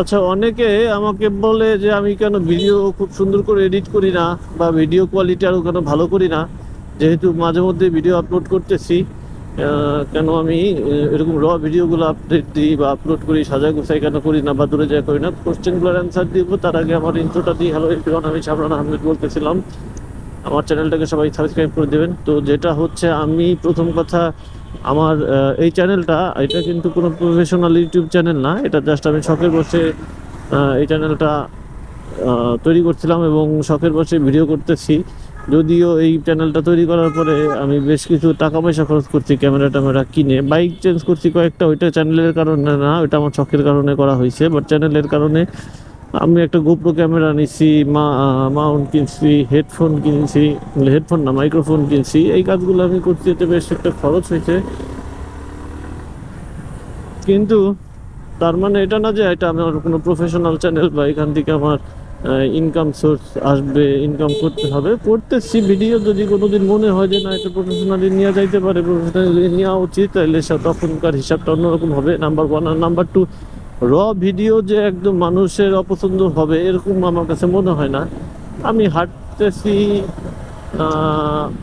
আচ্ছা অনেকে আমাকে বলে যে আমি কেন ভিডিও খুব সুন্দর করে এডিট করি না বা ভিডিও কোয়ালিটি আরও কেন ভালো করি না। যেহেতু মাঝে মধ্যে ভিডিও আপলোড করতেছি কেন আমি এরকম র ভিডিওগুলো আপডেট দিই বা আপলোড করি সাজা গোছাই কেন করি না বা দূরে যায় করি না কোশ্চেনগুলোর অ্যান্সার দিব। তার আগে আমার ইন্ট্রোটা দিই হ্যালো এভরিওয়ান আমি শামরান আহমেদ বলতেছিলাম। আমার চ্যানেলটাকে সবাই সাবস্ক্রাইব করে দেবেন। তো যেটা হচ্ছে, আমি প্রথম কথা, আমার এই চ্যানেলটা, এটা কিন্তু কোনো প্রফেশনাল ইউটিউব চ্যানেল না। এটা জাস্ট আমি শখের বসে এই চ্যানেলটা তৈরি করছিলাম এবং শখের বসে ভিডিও করতেছি। যদিও এই চ্যানেলটা তৈরি করার পরে আমি বেশ কিছু টাকা পয়সা খরচ করছি ক্যামেরা ট্যামেরা কিনে। বাইক চেঞ্জ করছি কয়েকটা, ওইটা চ্যানেলের কারণে না, ওইটা আমার শখের কারণে করা হয়েছে। বাট চ্যানেলের কারণে আমি একটা গোপ্রো ক্যামেরা নিছি, মা মাউন্ট কিনছি হেডফোন কিনছি হেডফোন না মাইক্রোফোন কিনছি, এই কাজগুলো আমি করতে এতে বেশ একটা খরচ হয়েছে। কিন্তু তার মানে এটা না যে এটা আমার কোনো প্রফেশনাল চ্যানেল বা এখান থেকে আমার ইনকাম সোর্স আসবে ইনকাম করতে হবে। করতেছি ভিডিও যদি কোনোদিন মনে হয় যে না, এটা প্রফেশনালি নেওয়া যাইতে পারে প্রফেশনালি নেওয়া উচিত, তাহলে তখনকার হিসাবটা অন্যরকম হবে। নাম্বার ওয়ান আর নাম্বার টু র ভিডিও যে একদম মানুষের অপছন্দ হবে এরকম আমার কাছে মনে হয় না। আমি হাঁটতেছি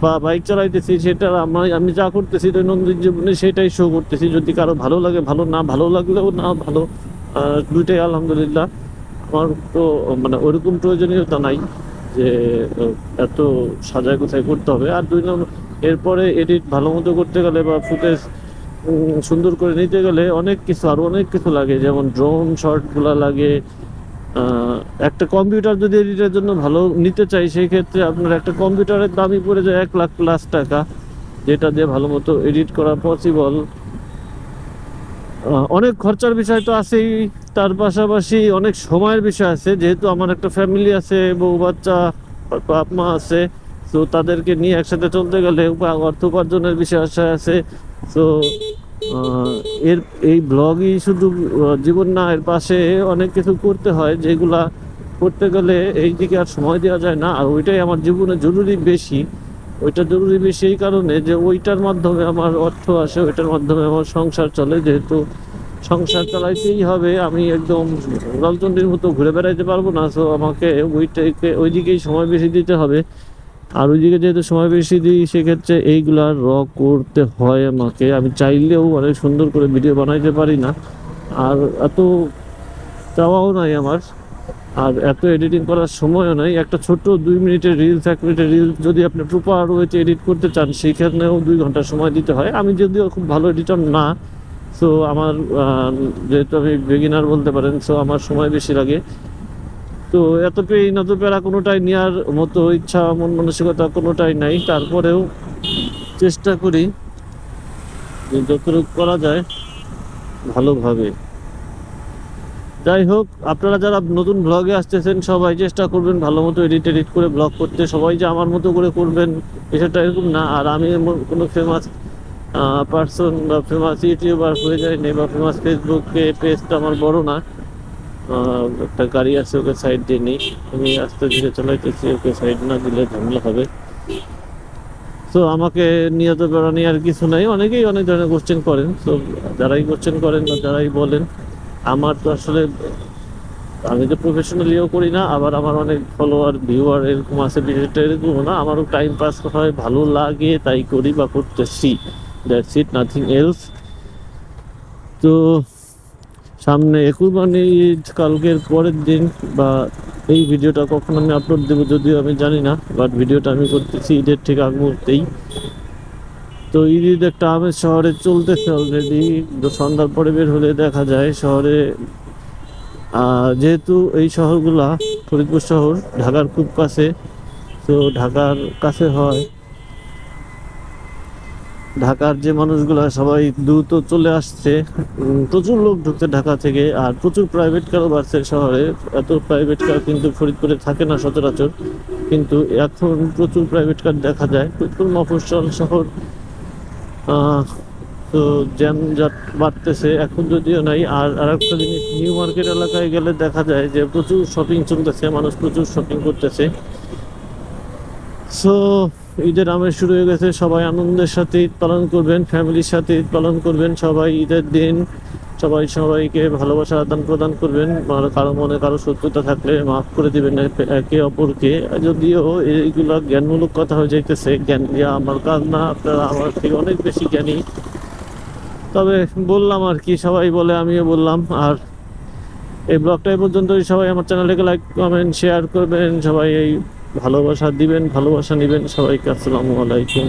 বা বাইক চালাইতেছি সেটা আমার আমি যা করতেছি দৈনন্দিন জীবনে সেটাই শো করতেছি। যদি কারও ভালো লাগে, ভালো না ভালো লাগলেও না ভালো দুইটাই আলহামদুলিল্লাহ। আমার তো মানে ওরকম প্রয়োজনীয়তা নাই যে এত সাজায় কোথায় করতে হবে। আর দুই নম্বর এরপরে এডিট ভালো মতো করতে গেলে বা ফুটেজ সুন্দর করে নিতে গেলে অনেক কিছু আরও অনেক কিছু লাগে, যেমন ড্রোন শটগুলো লাগে। একটা কম্পিউটার যদি এডিটের জন্য ভালো নিতে চাই, সেই ক্ষেত্রে আপনার একটা কম্পিউটারের দামই পড়ে যায় এক লাখ প্লাস টাকা, যেটা দিয়ে ভালো মতো এডিট করা পসিবল অনেক খরচার বিষয় তো আছেই, তার পাশাপাশি অনেক সময়ের বিষয় আছে, যেহেতু আমার একটা ফ্যামিলি আছে, বউ বাচ্চা বাপ মা আছে, তো তাদেরকে নিয়ে একসাথে চলতে গেলে অর্থ উপার্জনের বিষয় আছে তো এর, এই ব্লগই শুধু জীবন না, এর পাশে অনেক কিছু করতে হয়, যেগুলা করতে গেলে এই দিকে আর সময় দেওয়া যায় না, আর ওইটাই আমার জীবনে জরুরি বেশি। ওইটা জরুরি বেশি এই কারণে যে ওইটার মাধ্যমে আমার অর্থ আসে, ওইটার মাধ্যমে আমার সংসার চলে, যেহেতু সংসার চালাইতেই হবে, আমি একদম লালচন্ডির মতো ঘুরে বেড়াইতে পারব না সো আমাকে ওইটাকে, ওইদিকেই সময় বেশি দিতে হবে। আর ওইদিকে যেহেতু সময় বেশি দিই, সেক্ষেত্রে এইগুলা র করতে হয় আমাকে। আমি চাইলেও অনেক সুন্দর করে ভিডিও বানাইতে পারি না। আর এত চাওয়াও নাই আমার। আর এত এডিটিং করার সময়ও নাই। একটা ছোট দুই মিনিটের রিলস এক মিনিটের রিলস যদি আপনি প্রপার ওয়েতে এডিট করতে চান সেখানেও দুই ঘণ্টা সময় দিতে হয়। আমি যদিও খুব ভালো এডিটর না সো আমার যেহেতু আমি বেগিনার বলতে পারেন সো আমার সময় বেশি লাগে। তো এত পেয়ে এত পেরা কোনোটাই নেওয়ার মতো ইচ্ছা, মন মানসিকতা কোনোটাই নাই। তারপরেও চেষ্টা করি যে যতটুকু করা যায় ভালোভাবে। যাই হোক, আপনারা যারা নতুন ব্লগে আসতেছেন, সবাই চেষ্টা করবেন ভালো মতো এডিট এডিট করে ব্লগ করতে। সবাই যে আমার মতো করে করবেন, বিষয়টা এরকম না। আর আমি কোনো ফেমাস পার্সন বা ফেমাস ইউটিউবার হয়ে যায়নি বা ফেমাস ফেসবুকে পেজটা আমার বড় না। একটা গাড়ি আছে, ওকে সাইড দিয়ে নেই। আমি আস্তে ধীরে চালাইতেছি, ওকে সাইড না দিলে ঝামেলা হবে। তো আমাকে নিয়ত বেড়ানি আর কিছু নাই। অনেকেই অনেক ধরনের কোশ্চেন করেন। তো যারাই কোশ্চেন করেন বা যারাই বলেন, আমার তো আসলে, আমি তো প্রফেশনালিও করি না, আবার আমার অনেক ফলোয়ার ভিউয়ার এরকম আছে বিষয়টা এরকম না। আমারও টাইম পাস হয়, ভালো লাগে, তাই করি বা করতেছি। দ্যাটস ইট নাথিং এলস তো সামনে একুরবানি ঈদ, কালকের পরের দিন বা এই ভিডিওটা কখন আমি আপলোড দেবো যদিও আমি জানি না বাট ভিডিওটা আমি করতেছি ঈদের ঠিক আগ মুহূর্তেই। তো ঈদ ঈদ একটা আমেজ শহরে চলতেছে অলরেডি সন্ধ্যার পরে বের হলে দেখা যায় শহরে যেহেতু এই শহরগুলা ফরিদপুর শহর, ঢাকার খুব কাছে, তো ঢাকার কাছে হয়। ঢাকার যে মানুষগুলো সবাই দ্রুত চলে আসছে প্রচুর লোক ঢুকছে ঢাকা থেকে আর প্রচুর প্রাইভেট কারও বাড়ছে শহরে। এত প্রাইভেট কার কিন্তু ফরিদপুরে থাকে না সচরাচর, কিন্তু এখন প্রচুর প্রাইভেট কার দেখা যায়। প্রচুর মফস্বল শহর তো জ্যাম জাট বাড়তেছে, এখন যদিও নাই। আর আরেকটা জিনিস নিউ মার্কেট এলাকায় গেলে দেখা যায় যে প্রচুর শপিং চলতেছে, মানুষ প্রচুর শপিং করতেছে। সো ঈদের আমেজ শুরু হয়ে গেছে। সবাই আনন্দের সাথে ঈদ পালন করবেন, ফ্যামিলির সাথে ঈদ পালন করবেন। সবাই ঈদের দিন সবাই সবাইকে ভালোবাসা আদান প্রদান করবেন। কারও মনে কারও শত্রুতা থাকলে মাফ করে দিবেন একে- অপরকে। যদিও এইগুলো জ্ঞানমূলক কথা হয়ে যাইতেছে, জ্ঞান দিয়া আমার কাজ না, আপনারা আমার থেকে অনেক বেশি জ্ঞানী। তবে বললাম আর কি, সবাই বলে, আমিও বললাম। আর এই ব্লগটা পর্যন্তই। সবাই আমার চ্যানেলটাকে লাইক কমেন্ট শেয়ার করবেন। সবাই এই ভালোবাসা দিবেন ভালোবাসা নেবেন সবাইকে আসসালামু আলাইকুম।